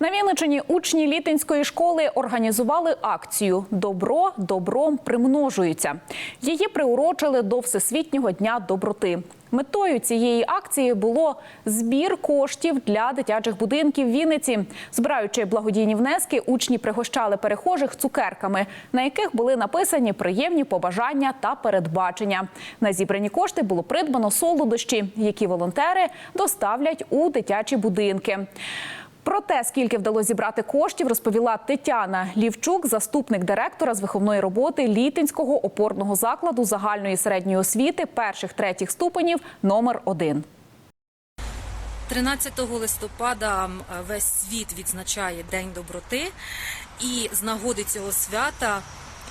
На Вінничині учні літинської школи організували акцію Добро добром примножується. Її приурочили до Всесвітнього дня доброти. Метою цієї акції було збір коштів для дитячих будинків Вінниці. Збираючи благодійні внески, учні пригощали перехожих цукерками, на яких були написані приємні побажання та передбачення. На зібрані кошти було придбано солодощі, які волонтери доставлять у дитячі будинки. Про те, скільки вдалося зібрати коштів, розповіла Тетяна Лівчук, заступник директора з виховної роботи Літинського опорного закладу загальної середньої освіти перших третіх ступенів номер 1 13 листопада весь світ відзначає День доброти, і з нагоди цього свята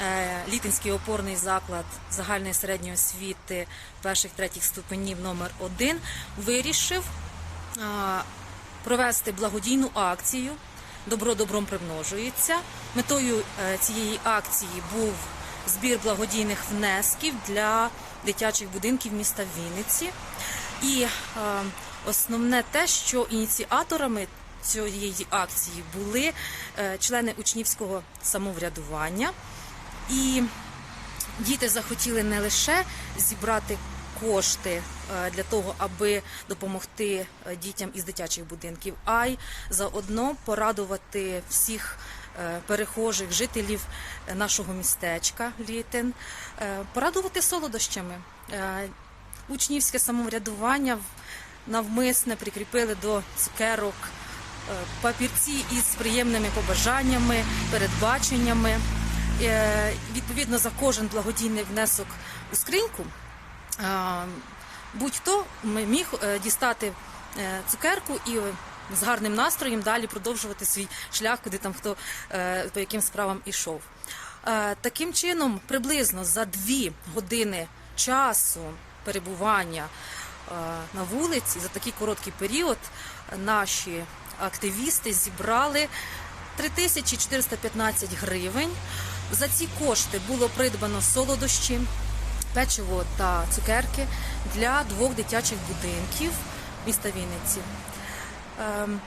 е, Літинський опорний заклад загальної середньої освіти перших третіх ступенів номер 1 вирішив провести благодійну акцію Добро добром примножується. Метою е, цієї акції був збір благодійних внесків для дитячих будинків міста Вінниці. І е, основне те, що ініціаторами цієї акції були е, члени учнівського самоврядування. І діти захотіли не лише зібрати кошти е, для того, аби допомогти е, дітям із дитячих будинків, а й заодно порадувати всіх е, перехожих жителів нашого містечка Літин, порадувати солодощами. Учнівське самоврядування навмисне прикріпили до цукерок папірці із приємними побажаннями, передбаченнями. Відповідно за кожен благодійний внесок у скриньку будь-хто міг е, дістати е, цукерку і е, з гарним настроєм далі продовжувати свій шлях, куди там хто по яким справам ішов. Таким чином, приблизно за дві години часу перебування на вулиці за такий короткий період наші активісти зібрали 3415 гривень. За ці кошти було придбано солодощі, печиво та цукерки для двох дитячих будинків міста Вінниці. Ем,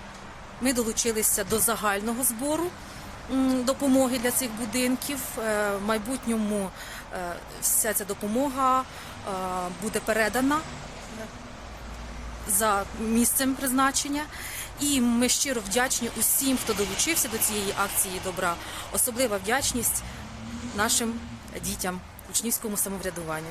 Ми долучилися до загального збору допомоги для цих будинків. Е, В майбутньому е, вся ця допомога е, буде передана за місцем призначення. І ми щиро вдячні усім, хто долучився до цієї акції добра. Особлива вдячність нашим дітям, учнівському самоврядуванню.